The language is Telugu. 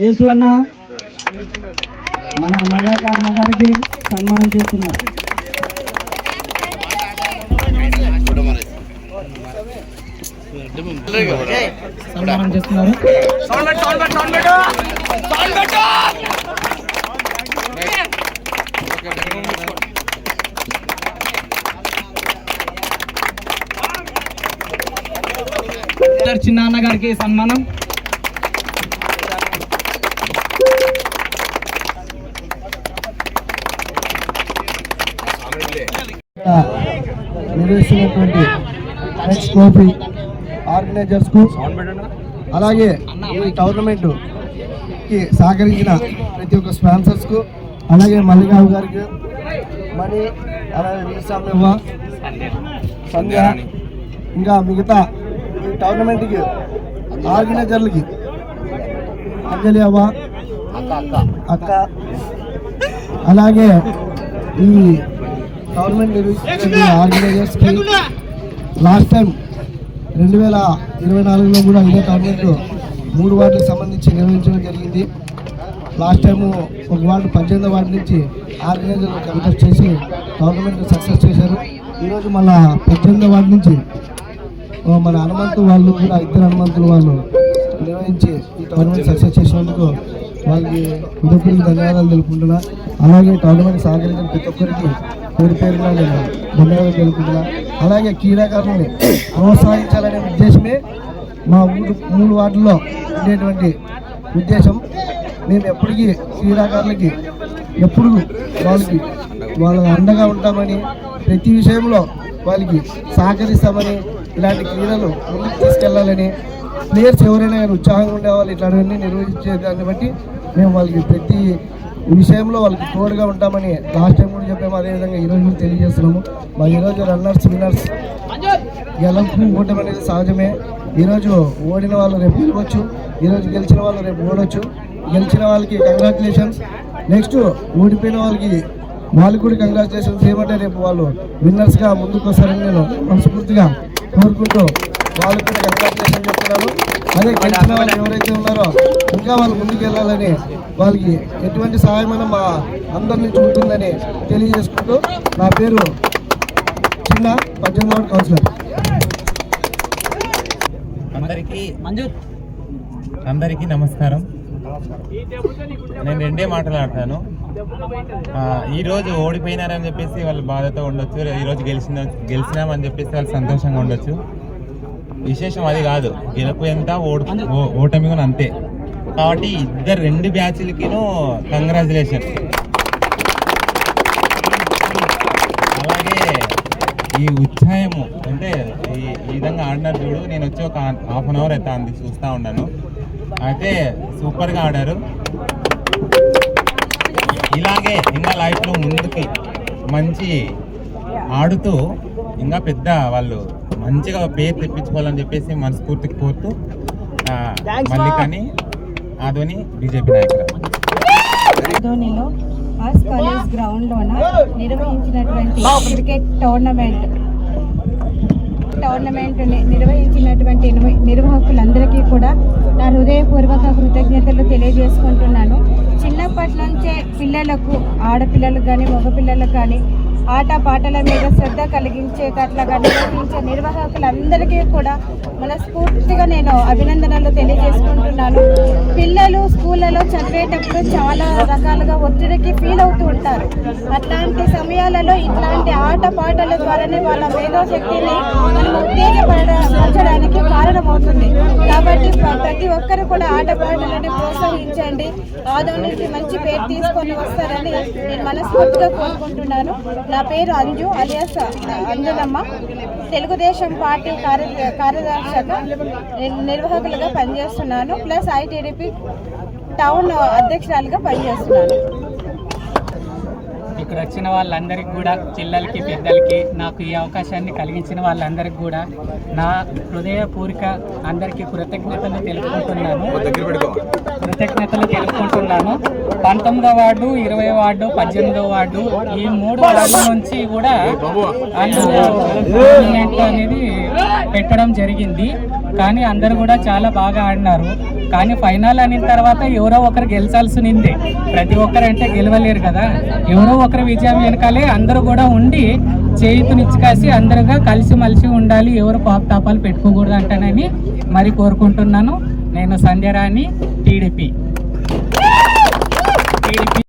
యేసు అన్న మన మల్లాకారణ గారికి సన్మానం చేస్తున్నారు. సన్మానం చేస్తున్నారు. చిన్న అన్న గారికి సన్మానం. నిర్వహిస్తున్నటువంటి ట్రోఫీ ఆర్గనైజర్స్కు అలాగే ఈ టోర్నమెంట్కి సహకరించిన ప్రతి ఒక్క స్పాన్సర్స్కు అలాగే మల్లిగావు గారికి మణి అలాగే వీరస్వామ్యవ్వ సంధ్య ఇంకా మిగతా ఈ టోర్నమెంట్కి ఆర్గనైజర్లకి అంజలి అవ్వ అక్క అలాగే ఈ గవర్నమెంట్ నిర్వహిస్తున్న లాస్ట్ టైం రెండు వేల ఇరవై నాలుగులో కూడా ఇదే టోర్నమెంట్ మూడు వార్డులకు సంబంధించి నిర్వహించడం జరిగింది. లాస్ట్ టైం ఒక వార్డు పద్దెనిమిదో వార్డు నుంచి ఆర్గనైజర్లు కంటెస్ట్ చేసి టోర్నమెంట్ సక్సెస్ చేశారు. ఈరోజు మళ్ళా పద్దెనిమిదో వార్డు నుంచి మన హనుమంతు వాళ్ళు కూడా ఇద్దరు హనుమంతులు వాళ్ళు నిర్వహించి ఈ టోర్నమెంట్ సక్సెస్ చేసినందుకు వాళ్ళకి హృదయపూర్వక ధన్యవాదాలు తెలుపుకుంటున్నా. అలాగే టోర్నమెంట్ సహకరించిన ప్రతి ఒక్కరికి పేరు పేరుగా నేను ధన్యవాదాలు అలాగే క్రీడాకారులని ప్రోత్సహించాలనే ఉద్దేశమే మా ఊరు మూడు వార్డుల్లో ఉండేటువంటి ఉద్దేశం. మేము ఎప్పటికీ క్రీడాకారులకి ఎప్పుడు వాళ్ళకి వాళ్ళ అండగా ఉంటామని ప్రతి విషయంలో వాళ్ళకి సహకరిస్తామని ఇలాంటి క్రీడలు ముందుకు తీసుకెళ్ళాలని ప్లేయర్స్ ఎవరైనా ఉత్సాహంగా ఉండేవాళ్ళు ఇట్లాంటివన్నీ నిర్వహించే దాన్ని బట్టి మేము వాళ్ళకి ప్రతి విషయంలో వాళ్ళకి తోడుగా ఉంటామని లాస్ట్ టైం కూడా చెప్పాము. అదేవిధంగా ఈరోజు తెలియజేస్తున్నాము. మా ఈరోజు రన్నర్స్ విన్నర్స్ గెలుపు ఓటమి అనేది సహజమే. ఈరోజు ఓడిన వాళ్ళు రేపు గెలవచ్చు. ఈరోజు గెలిచిన వాళ్ళు రేపు ఓడొచ్చు. గెలిచిన వాళ్ళకి కంగ్రాచులేషన్స్ నెక్స్ట్ ఓడిపోయిన వాళ్ళకి వాళ్ళకి కూడా కంగ్రాచులేషన్స్ ఏమంటే రేపు వాళ్ళు విన్నర్స్గా ముందుకు వస్తారని నేను మనస్ఫూర్తిగా కోరుకుంటూ వాళ్ళు కూడా కంగ్రాచులేషన్ చెప్తున్నాను అదే గెలిచిన వాళ్ళు ఎవరైతే ఉన్నారో ఇంకా వాళ్ళు ముందుకు వెళ్ళాలని వాళ్ళకి ఎటువంటి సహాయమైన మా అందరి నుంచి ఉంటుందని తెలియజేసుకుంటూ నా పేరు చిన్న పద్దెనిమిది కౌన్సిలర్. అందరికీ అందరికీ నమస్కారం. నేను రెండే మాట్లాడతాను ఈరోజు ఓడిపోయినారని చెప్పేసి వాళ్ళు బాధతో ఉండొచ్చు ఈరోజు గెలిచిన గెలిచినామని చెప్పేసి వాళ్ళు సంతోషంగా ఉండొచ్చు. విశేషం అది కాదు. గెలుపు ఎంత ఓడి ఓటమి కూడా అంతే. కాబట్టి ఇద్దరు రెండు బ్యాచ్లకిను కంగ్రాచులేషన్ అలాగే ఈ ఉత్సాహము అంటే ఈ ఈ విధంగా ఆడినారు చూడు నేను వచ్చి ఒక హాఫ్ అన్ అవర్ అయితే అంది చూస్తూ ఉన్నాను. అయితే సూపర్గా ఆడారు. ఇలాగే ఇంకా లైఫ్లో ముందుకి మంచి ఆడుతూ ఇంకా పెద్ద వాళ్ళు మంచిగా పేరు తెప్పించుకోవాలని చెప్పేసి మనస్ఫూర్తికి కోరుతూ ఆ, మల్లికని ఆదోని బీజేపీ నాయకులు ధోనిలో ఆర్ట్స్ కాలేజ్ గ్రౌండ్లోన నిర్వహించినటువంటి క్రికెట్ టోర్నమెంట్ టోర్నమెంట్ నిర్వహించినటువంటి నిర్వ- నిర్వాహకులందరికీ కూడా నా హృదయపూర్వక కృతజ్ఞతలు తెలియజేసుకుంటున్నాను. చిన్నప్పటి నుంచే పిల్లలకు ఆడపిల్లలకు కానీ మగపిల్లలకు కానీ ఆట పాటల మీద శ్రద్ధ కలిగించేటట్లుగా నిర్వహించే నిర్వాహకులందరికీ కూడా మనస్ఫూర్తిగా అభినందనలు తెలియజేసుకుంటున్నాను. పిల్లలు స్కూళ్ళలో చదివేటప్పుడు చాలా రకాలుగా ఒత్తిడికి ఫీల్ అవుతూ ఉంటారు. అట్లాంటి సమయాలలో ఇట్లాంటి ఆట పాటల ద్వారానే వాళ్ళ మేధోశక్తిని మనం ఉత్తేజపరచడానికి కారణమవుతుంది. కాబట్టి ప్రతి ఒక్కరు కూడా ఆట పాటలని ప్రోత్సహించండి. ఆదోనికి మంచి పేరు తీసుకొని వస్తారని నేను మనస్ఫూర్తిగా కోరుకుంటున్నాను. నా పేరు అంజు అలియాస్ అంజనమ్మ. తెలుగుదేశం పార్టీ కార్య కార్యదర్శక. నిర్వాహకులుగా పనిచేస్తున్నాను. ప్లస్ ఐటీడీపీ టౌన్ అధ్యక్షురాలుగా పనిచేస్తున్నాను. ఇక్కడ వచ్చిన వాళ్ళందరికీ కూడా పిల్లలకి పెద్దలకి నాకు ఈ అవకాశాన్ని కలిగించిన వాళ్ళందరికీ కూడా నా హృదయపూర్వక అందరికీ కృతజ్ఞతలు తెలుపుకుంటున్నాను. కృతజ్ఞతలు తెలుపుకుంటున్నాను. పంతొమ్మిదో వార్డు ఇరవై వార్డు పద్దెనిమిదో వార్డు ఈ మూడు వార్డుల నుంచి కూడా అనేది పెట్టడం జరిగింది. కానీ అందరూ కూడా చాలా బాగా ఆడినారు. కానీ ఫైనల్ అయిన తర్వాత ఎవరో ఒకరు గెలిచాల్సిందే ప్రతి ఒక్కరు అంటే గెలవలేరు కదా. ఎవరో ఒకరు విజయం వెనకాలే అందరూ కూడా ఉండి చేయుతునిచ్చుకాసి అందరుగా కలిసిమలిసి ఉండాలి. ఎవరు పాపతాపాలు పెట్టుకోకూడదు అంటానని మరి కోరుకుంటున్నాను. నేను సంధ్యరాణి టీడీపీ. టీడీపీ